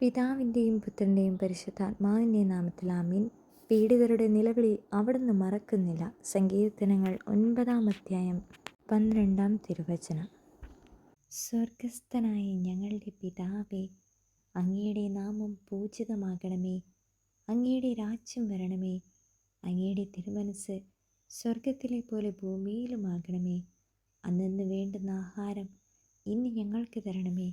പിതാവിന്റെയും പുത്രന്റെയും പരിശുദ്ധാത്മാവിന്റെ നാമത്തിൽ ആമീൻ. പീഡിതരുടെ നിലവിളി അവിടുന്ന് മറക്കുന്നില്ല. സങ്കീർത്തനങ്ങൾ ഒൻപതാം അധ്യായം പന്ത്രണ്ടാം തിരുവചനം. സ്വർഗസ്ഥനായ ഞങ്ങളുടെ പിതാവേ അങ്ങയുടെ നാമം പൂജിതമാകണമേ. അങ്ങയുടെ രാജ്യം വരണമേ. അങ്ങയുടെ തിരുമനസ് സ്വർഗത്തിലെ പോലെ ഭൂമിയിലുമാകണമേ. അന്നു വേണ്ടുന്ന ആഹാരം ഇന്ന് ഞങ്ങൾക്ക് തരണമേ.